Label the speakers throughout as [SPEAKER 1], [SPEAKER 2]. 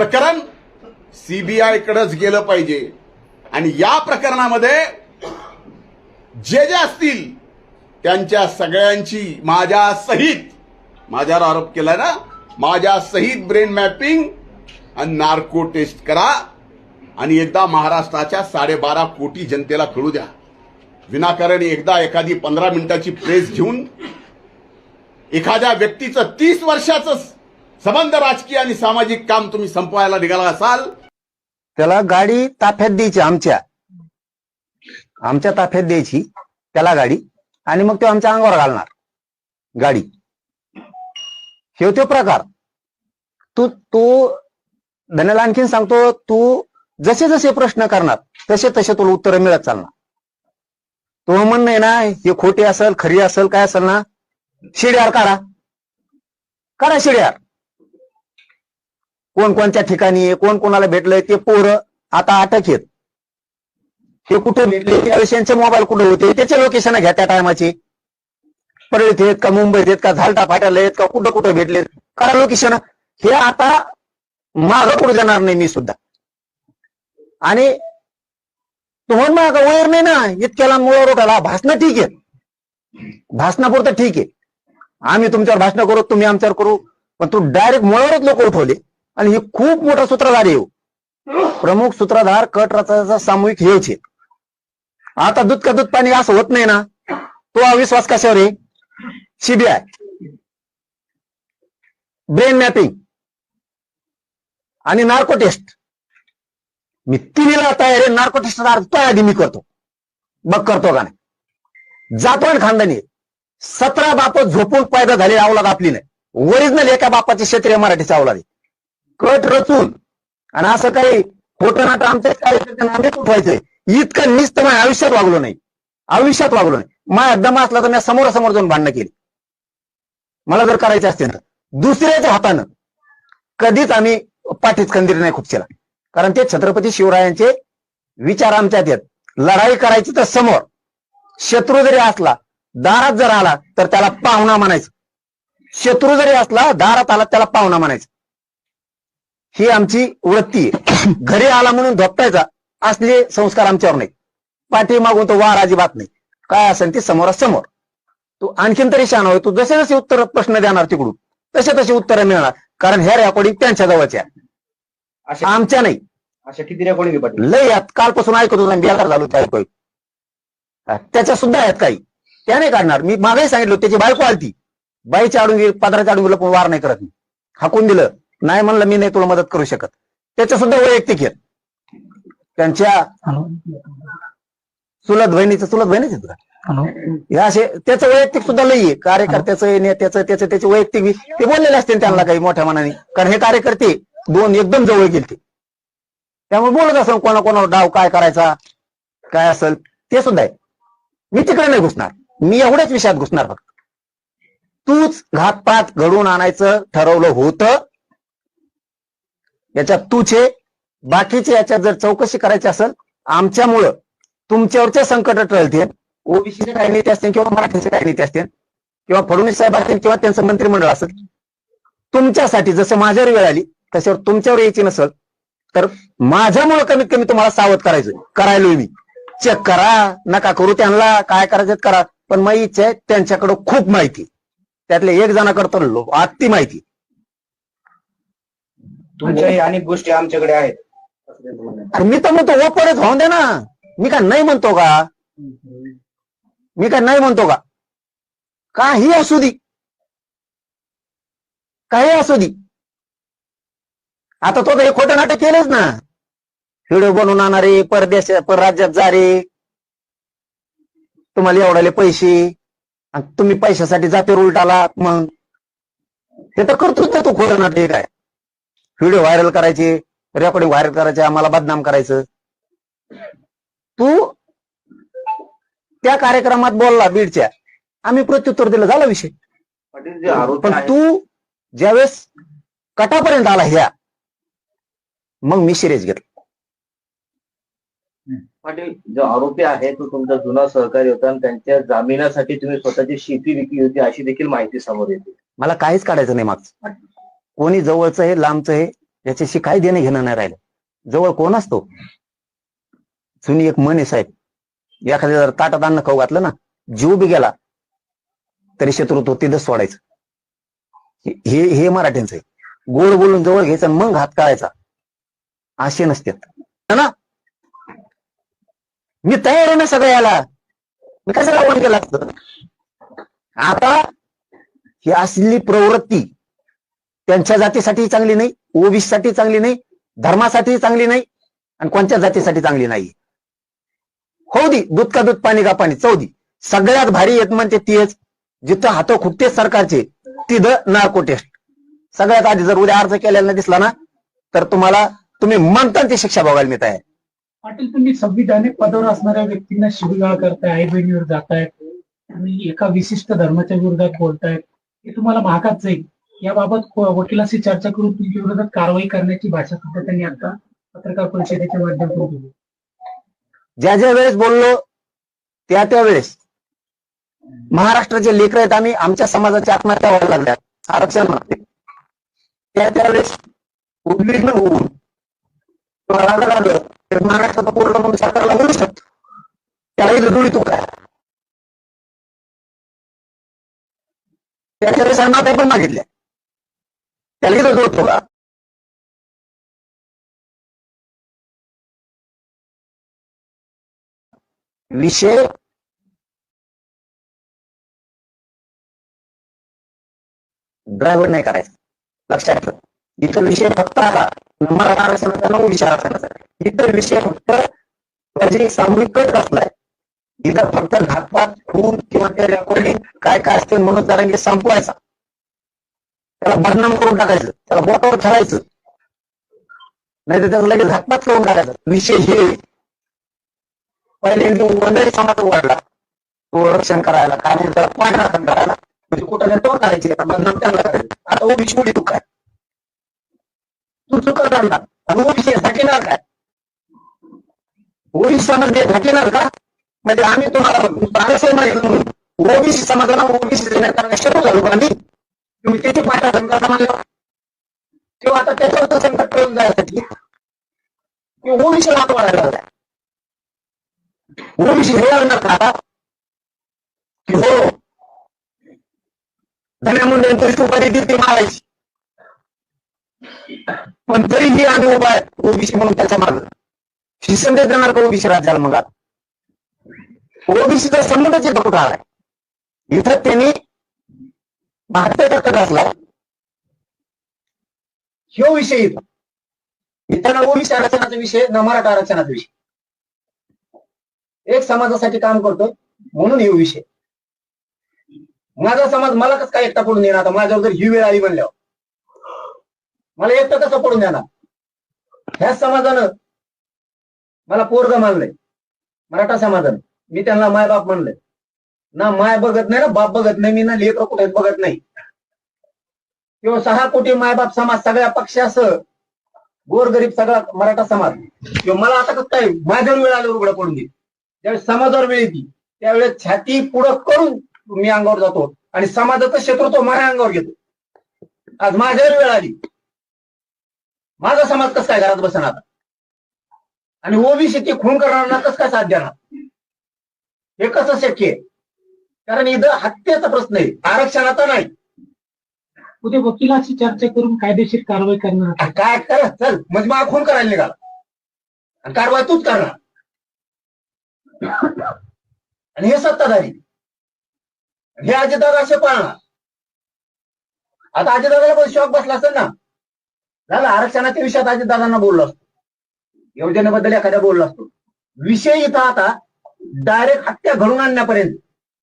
[SPEAKER 1] प्रकरण सीबीआय कडेच गेलं पाहिजे. आणि या प्रकरणामध्ये जे जे असतील त्यांच्या सगळ्यांची माझ्या सहित माझ्यावर आरोप केला ना माझ्या सहित ब्रेन मॅपिंग आणि नार्को टेस्ट करा आणि एकदा महाराष्ट्राच्या साडेबारा कोटी जनतेला कळू द्या. विनाकारण एकदा एखादी पंधरा मिनिटाची प्रेस घेऊन एखाद्या व्यक्तीचं तीस वर्षाचं संबंध राजकीय आणि सामाजिक काम तुम्ही संपवायला निघाला असाल?
[SPEAKER 2] त्याला गाडी ताफ्यात द्यायची आमच्या. आमच्या ताफ्यात द्यायची त्याला गाडी. आणि मग तो आमच्या अंगावर घालणार गाडी. हे तो प्रकार. तू तू धन्याला आणखीन सांगतो तू जसे जसे प्रश्न करणार तसे तसे तुला उत्तरं मिळत चालणार. तो म्हणणं आहे ना हे खोटी असेल खरी असेल काय असेल ना शिड्यावर काढा. काढा शिड्यावर कोण कोणत्या ठिकाणी कोण कोणाला भेटलंय ते पोरं आता अटक आहेत. हे कुठे भेटले? त्यावेळेस यांचे मोबाईल कुठे होते? त्याचे लोकेशन घ्या त्या टायमाचे परळीत आहेत का मुंबईत आहेत का झालटा फाट्याला आहेत का कुठं कुठं भेटले? करा लोकेशन हे आता माग पुढे जाणार नाही मी सुद्धा. आणि तुम्हाला माग वयर नाही ना? इतक्याला मुळावर उठाला भाषणं ठीक आहे. भाषणापुरतं ठीक आहे. आम्ही तुमच्यावर भाषण करू तुम्ही आमच्यावर करू. पण तू डायरेक्ट मुळावरच लोक उठवले. आणि हे खूप मोठा सूत्रधार येऊ हो. प्रमुख सूत्रधार कट रचाचा सामूहिक हेच आहे. आता दूध का दूध पाणी असं होत नाही ना तो अविश्वास कशावर आहे? सीबीआय ब्रेन मॅपिंग आणि नार्को टेस्ट मी तिन्हीला तयार आहे नार्को टेस्ट तो आधी मी करतो. बघ करतो का नाही. जातो खानदानी. सतरा बाप झोपून पैदा झाले अवलाद आपली नाही. ओरिजिनल एका बापाची क्षेत्रीय मराठीचा अवलाद आहे कट रचून. आणि असं काही खोटं नाटं आमच्या कार्यकर्त्यांना आम्ही उठवायचंय इतकं निस्त माझ्या आयुष्यात वागलो नाही. आयुष्यात वागलो नाही. माझ्या दमा असला तर मी समोरासमोर जाऊन भांडणं केली. मला जर करायचं असते ना दुसऱ्याच्या हातानं कधीच आम्ही पाठीत खंदीर नाही खुपशेला. कारण ते छत्रपती शिवरायांचे विचार आमच्यात येत. लढाई करायची तर समोर. शत्रू जरी असला दारात जर आला तर त्याला पाहुणा म्हणायचं. शत्रू जरी असला दारात आला त्याला पाहुणा म्हणायचं. ही आमची वृत्ती आहे. घरी आला म्हणून धोपटायचा असले संस्कार आमच्यावर नाही पाठी मागून तो वार अजिबात नाही काय असेल ते समोरासमोर. तू आणखीन तरी शान होय. तू जसे जसे उत्तर प्रश्न देणार तिकडून तसे तसे उत्तर मिळणार. कारण ह्या रेकॉर्डिंग त्यांच्या जवळच्या आमच्या नाही.
[SPEAKER 3] अशा किती रेकॉर्डिंग
[SPEAKER 2] लय यात कालपासून ऐकत होतो बेकार झालो त्या ऐकू त्याच्या सुद्धा आहेत काही. त्या नाही काढणार. मी मागही सांगितलं त्याची बायको आलती. बाईच्या आडून पदराच्या आडून गेलं पण वार नाही करत मी. हाकून दिलं. नाही म्हणलं मी नाही तुला मदत करू शकत. त्याच्या सुद्धा वैयक्तिक आहेत त्यांच्या चुलत बहिणीचं चुलत बहिणीच का हे असे त्याचं वैयक्तिक सुद्धा लई कार्यकर्त्याचं नेत्याचं त्याचं त्याचे वैयक्तिक बी- ते बोललेले असते त्यांना काही मोठ्या मनाने. कारण हे कार्यकर्ते दोन एकदम जवळ गेलते त्यामुळे बोलत असेल कोणा कोणावर डाव काय करायचा काय असेल ते सुद्धा आहे. मी तिकडे नाही घुसणार. मी एवढ्याच विषयात घुसणार फक्त. तूच घातपात घडवून आणायचं ठरवलं होतं. याच्यात तूच आहे बाकीचे याच्यात जर चौकशी करायची असेल आमच्यामुळं तुमच्यावरचे संकट टळते ओबीसीचे काही नेते असतील किंवा मराठीचे काही नेते असतील किंवा फडणवीस साहेब असतील किंवा त्यांचं मंत्रिमंडळ असेल तुमच्यासाठी जसं माझ्यावर वेळ आली तशावर तुमच्यावर यायची नसेल तर माझ्यामुळं कमीत कमी तुम्हाला सावध करायचं करायलोय मी. चेक करा नका करू त्यांना काय करायचं करा. पण मग इच्छा आहे त्यांच्याकडं खूप माहिती. त्यातले एक जणाकडे तर अति माहिती.
[SPEAKER 3] तुमच्याही अनेक गोष्टी आमच्याकडे आहेत.
[SPEAKER 2] अरे मी तर म्हणतो ओपनच होऊन दे ना. मी काय नाही म्हणतो का? मी काय नाही म्हणतो का? काही असू दे. काही असू दे. आता तो तर हे खोटं नाटक केलंच ना. व्हिडिओ बनवून आणणारे परदेश परराज्यात जा रे. तुम्हाला एवढाले पैसे. तुम्ही पैशासाठी जाते उलटाला मग. हे तर करतोच ना तू खोटं नाटक काय? व्हिडिओ व्हायरल करायचे रेकॉर्डिंग व्हायरल करायचे आम्हाला बदनाम करायचं. तू त्या कार्यक्रमात बोलला बीडच्या. आम्ही प्रत्युत्तर दिलं झाला विषय. पण तू ज्यावेळेस कटापर्यंत आला ह्या मग मी सिरियस घेतलं.
[SPEAKER 3] पाटील जो आरोपी आहे तो तुमचा जुना सहकारी होता आणि त्यांच्या जामिनासाठी तुम्ही स्वतःची शेती विकली होती अशी देखील माहिती समोर येते.
[SPEAKER 2] मला काहीच काढायचं नाही मागचं. कोणी जवळचं आहे लांबचं आहे याच्याशी काय देणं घेणं नाही राहिलं. जवळ कोण असतो? जुनी एक मन आहे साहेब. एखाद्या जर ताटात अन्न खाऊ घातलं ना जीव बी गेला तरी शत्रुत्व तिथंच सोडायचं. हे- हे मराठ्यांचं आहे. गोड बोलून जवळ घ्यायचं मग हात काढायचा. असे नसतात. ना? मी तयार आहे ना सगळं याला मी कसं आव्हान केलं? असतं आता ही असली प्रवृत्ती त्यांच्या जातीसाठी चांगली नाही ओबीसीसाठी चांगली नाही धर्मासाठी चांगली नाही आणि कोणत्या जातीसाठी चांगली नाही. हो दी दूध का दूध पाणी का पाणी चौदी. सगळ्यात भारी येत म्हणते तीच जिथं हातो खुटते सरकारचे तिथं नार्को टेस्ट सगळ्यात आधी जर उद्या अर्ज केलेला दिसला ना तर तुम्हाला तुम्ही म्हणता ती शिक्षा बघायला मिळत आहे.
[SPEAKER 4] पाटील तुम्ही संविधानिक पदावर असणाऱ्या व्यक्तींना शिवीगाळ करताय आई बहिणीवर जातायत आणि एका विशिष्ट धर्माच्या विरोधात बोलतायत हे तुम्हाला महागात जाईल. याबाबत वकिलाशी चर्चा करून तुमच्या विरोधात कारवाई करण्याची भाषा सुद्धा त्यांनी आता पत्रकार परिषदेच्या माध्यमातून केली
[SPEAKER 2] ज्या ज्या वेळेस बोललो त्या त्या वेळेस महाराष्ट्राचे लेकर आहेत आम्ही आमच्या समाजाच्या आत्महत्या व्हायला लागल्या. आरक्षण मागते. त्या त्यावेळेस उद्विग्न होऊन लागलं तर महाराष्ट्राचा पूर्ण म्हणून सरकारला बोलू शकतो. त्यालाही जुळी तू काय त्याच्या वेळेस आम्ही पण मागितल्या. त्यालाही जुळतो का विषय ड्रायव्हर नाही करायचा. लक्षात ठेव. इथं विषय फक्त आला. मराठा आरक्षणाचा नऊ विषय आरक्षणाचा इतर विषय फक्त त्याची सामूहिक असलाय इथं फक्त घातपात खून किंवा ते रेकॉर्डिंग काय काय असते म्हणून जरा संपवायचा. त्याला बदनाम करून टाकायचं. त्याला बोटावर ठरायचं नाही तर त्याला लगेच घातपात करून टाकायचं. विषय हे. पहिले वंदरी समाज उघडला तो रक्षण करायला काय म्हणून त्याला पाठराखण करायला. म्हणजे कुठं नाही तो करायची आता बदनाम त्यांना करायचं आता ओबीसी उडी तू काय? तू चुका काढला आणि ओबीसी हटणार काय? ओबीसी समाज झाकेणार का? म्हणजे आम्ही तुम्हाला आरक्षण मागितलं म्हणून ओबीसी समाजाला ओबीसी देण्यात शरू झालो आम्ही तुम्ही किती पाठराखण संकट म्हणलं किंवा आता त्याच्यावर संकट करून जायसाठी ओबीसी लाभ वाढायला लागलाय. ओबीसी हे लागणार का की हो. धन्या मुंडे सुपारी ती मारायची. पण तरीही आम्ही उभा आहे ओबीसी म्हणून त्याच्या माग. शिक्षण देत देणार का ओबीसी राज्याला मग ओबीसीचा संबंधच इथं कुठं आलाय? इथं त्यांनी भारताचा टक्के असला ह्यो विषय येतो. इथं ना ओबीसी आरक्षणाचा विषय ना मराठा आरक्षणाचा विषय. एक समाजासाठी काम करतो म्हणून हे विषय. माझा समाज मला कसं काय एकटा पडून देणार? आता माझ्यावर जर ही वेळ आली म्हणल्यावर. मला एकटा कसं पडून देणार? ह्याच समाजानं मला पोरग मानलंय. मराठा समाजानं. मी त्यांना माय बाप म्हणलंय ना माय बघत नाही ना बाप बघत नाही मी ना लेकर कुठे बघत नाही. किंवा सहा कोटी मायबाप समाज सगळ्या पक्षास गोरगरीब सगळा मराठा समाज. किंवा मला आता कसं काय माझ्यावर वेळ आल्यावर उघडं पडून देईल. ज्यावेळेस समाजावर वेळ येते त्यावेळेस छाती पुढं करून मी अंगावर जातो आणि समाजाचं शत्रुत्व माझ्या अंगावर घेतो. आज माझ्यावर वेळ आली. माझा समाज कसं काय घरात बसणार आता? आणि ओबीसी ती खून करणार कसं काय साथ देणार? हे कसं शक्य आहे? कारण इथं हत्येचा प्रश्न आहे. आरक्षणाचा नाही.
[SPEAKER 4] उद्या वकिलाशी चर्चा करून कायदेशीर कारवाई करणार.
[SPEAKER 1] काय कर चल. म्हणजे मला खून करायला निघाला. आणि कारवाई तूच करणार. आणि हे सत्ताधारी. हे अजितदादा असे पाळणार. आता अजितदादाला पण शॉक बसला असेल ना? झालं आरक्षणाच्या विषयात अजितदादांना बोललो असतो. योजनेबद्दल एखाद्या बोललो असतो. विषय इथं आता डायरेक्ट हत्या घडून आणण्यापर्यंत.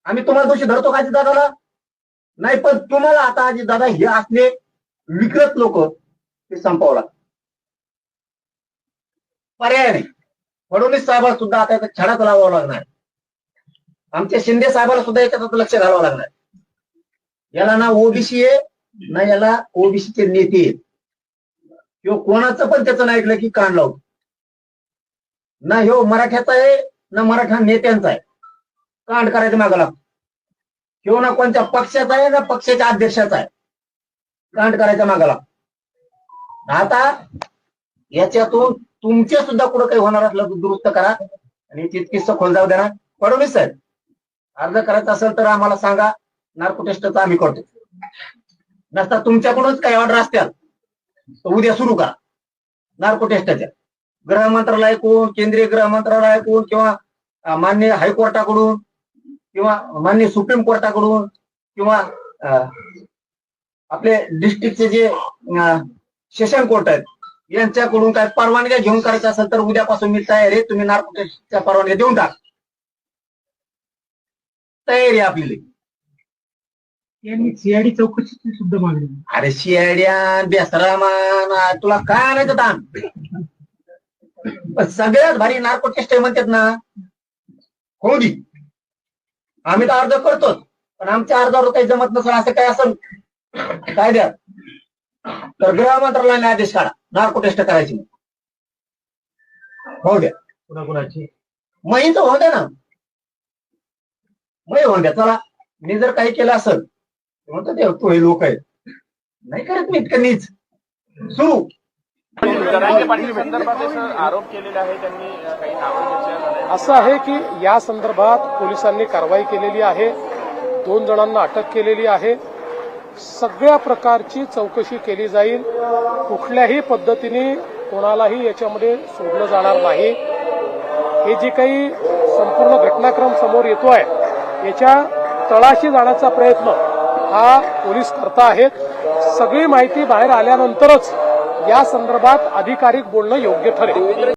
[SPEAKER 1] आम्ही तुम्हाला दोषी धरतो का अजितदादाला नाही पण तुम्हाला आता अजितदादा हे असले विकृत लोक ते संपवला पर्याय नाही. फडणवीस साहेबाला सुद्धा आता याचा छडाच लावावा लागणार. आमच्या शिंदे साहेबाला सुद्धा याच्यात लक्ष घालावं लागणार. याला ना ओबीसी आहे ना याला ओबीसीचे नेते आहेत. किंवा कोणाचं पण त्याचं नाही ऐकलं की कान लावतो. ना ह्यो मराठ्याचा आहे ना मराठा नेत्यांचा आहे. कांड करायचं मागं लागतो. किंवा ना कोणत्या पक्षाचा आहे ना पक्षाच्या अध्यक्षाचा आहे. कांड करायचा मागं लागतो.
[SPEAKER 2] आता याच्यातून तुमचे सुद्धा कुठं काही होणार असलं तर दुरुस्त करा. आणि तितकीच सखोल जाऊ द्या फडणवीस साहेब अर्ज करायचा असेल तर आम्हाला सांगा. नार्को टेस्टचा आम्ही करतो. नसता तुमच्याकडूनच काही ऑर्डर असत्याल तर उद्या सुरू करा. नार्को टेस्टच्या गृह मंत्रालयाकडून केंद्रीय गृह मंत्रालयाकडून किंवा मान्य हायकोर्टाकडून किंवा मान्य सुप्रीम कोर्टाकडून किंवा आपले डिस्ट्रिक्टचे जे सेशन कोर्ट आहेत यांच्याकडून काय परवानग्या घेऊन करायचं असेल तर उद्यापासून मी तयार आहे. तुम्ही नार्को टेस्टच्या परवानग्या देऊन टाक. तयारी आपली.
[SPEAKER 4] यांनी सीआयडी चौकशीची सुद्धा मागणी केली.
[SPEAKER 2] अरे शियाड्या बेसरामान तुला काय आणायचं ताण सगळ्यात भारी नार्को टेस्ट म्हणतात ना हो आम्ही तर अर्ज करतोच पण आमच्या अर्जावर काही जमत नसेल असं काय असेल कायद्यात तर गृह मंत्रालयाने आदेश काढा नार्को टेस्ट करायची. हो द्या.
[SPEAKER 4] कुणाकुणाची?
[SPEAKER 2] महीच होऊ द्या ना. मही होऊन द्या. चला मी जर काही केलं असेल म्हणतो ते तो हे लोक आहेत. नाही करत मी इतकं नीच. सुरू.
[SPEAKER 5] आरोप केलेले आहे. त्यांनी काही
[SPEAKER 6] असं आहे की या संदर्भात पोलिसांनी कारवाई केलेली आहे. दोन जणांना अटक केलेली आहे. सगळ्या प्रकारची चौकशी केली जाईल. कुठल्याही पद्धतीने कोणालाही याच्यामध्ये सोडलं जाणार नाही. हे जी काही संपूर्ण घटनाक्रम समोर येतोय याच्या तळाशी जाण्याचा प्रयत्न हा पोलीस करता आहेत. सगळी माहिती बाहेर आल्यानंतरच या संदर्भात अधिकारीक बोलणं योग्य ठरेल.